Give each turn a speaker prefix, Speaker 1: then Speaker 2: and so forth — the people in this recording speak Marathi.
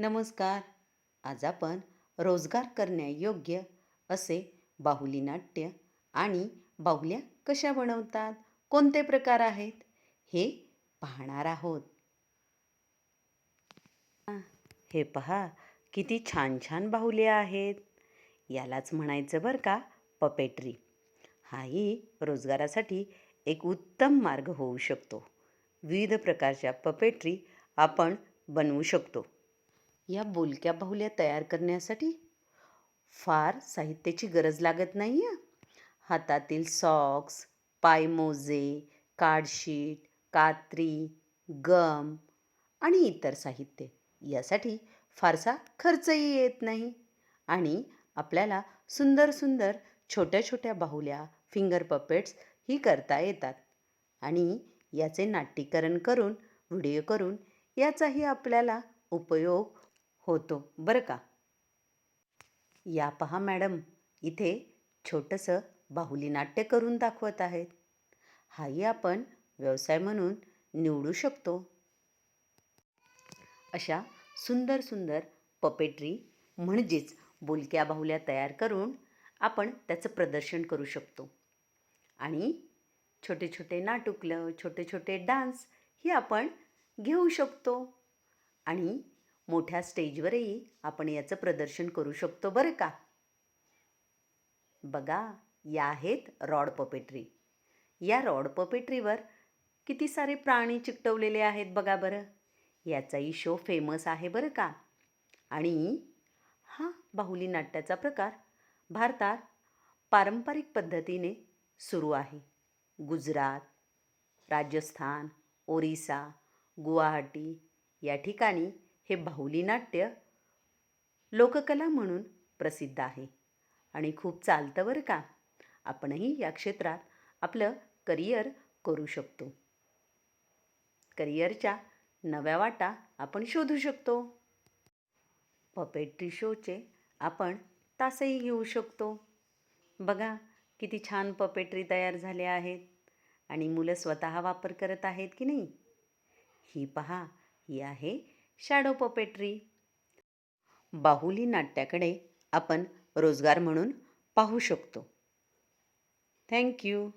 Speaker 1: नमस्कार. आज आपण रोजगार करण्यायोग्य असे बाहुली नाट्य आणि बाहुल्या कशा बनवतात? कोणते प्रकार आहेत? हे पाहणार आहोत. हे पहा किती छान छान बाहुल्या आहेत. यालाच म्हणायचं बरं का पपेट्री. हाही रोजगारासाठी एक उत्तम मार्ग होऊ शकतो. विविध प्रकारच्या पपेट्री आपण बनवू शकतो. या बोलक्या बाहुल्या तयार करण्यासाठी फार साहित्याची गरज लागत नाही आहे हातातील सॉक्स पायमोजे कार्डशीट कात्री गम आणि इतर साहित्य यासाठी फारसा खर्चही येत नाही आणि आपल्याला सुंदर सुंदर छोट्या छोट्या बाहुल्या फिंगर पपेट्स ही करता येतात आणि याचे नाट्यीकरण करून व्हिडिओ करून याचाही आपल्याला उपयोग होतो. बरं का? या पहा मॅडम इथे छोटंसं बाहुली नाट्य करून दाखवत आहेत. हाही आपण व्यवसाय म्हणून निवडू शकतो. अशा सुंदर सुंदर पपेट्री म्हणजेच बोलक्या बाहुल्या तयार करून आपण त्याचं प्रदर्शन करू शकतो. आणि छोटे छोटे नाटुकलं छोटे छोटे डान्स हे आपण घेऊ शकतो. आणि मोठ्या स्टेजवरही आपण याचं प्रदर्शन करू शकतो बरं का? बघा या आहेत रॉड पपेट्री. या रॉड पपेट्रीवर किती सारे प्राणी चिकटवलेले आहेत बघा बरं. याचाही शो फेमस आहे बरं का? आणि हा बाहुली नाट्याचा प्रकार भारतात पारंपरिक पद्धतीने सुरू आहे. गुजरात राजस्थान ओरिसा गुवाहाटी या ठिकाणी हे बाहुली नाट्य लोककला म्हणून प्रसिद्ध आहे. आणि खूप चालतं बरं का? आपणही या क्षेत्रात आपलं करिअर करू शकतो. करिअरच्या नव्या वाटा आपण शोधू शकतो. पपेट्री शोचे आपण तासही घेऊ शकतो. बघा किती छान पपेट्री तयार झाले आहेत. आणि मुलं स्वतः वापर करत आहेत की नाही? ही पहा ही आहे शॅडो पपेट्री. बाहुली नाट्याकडे आपण रोजगार म्हणून पाहू शकतो. थँक्यू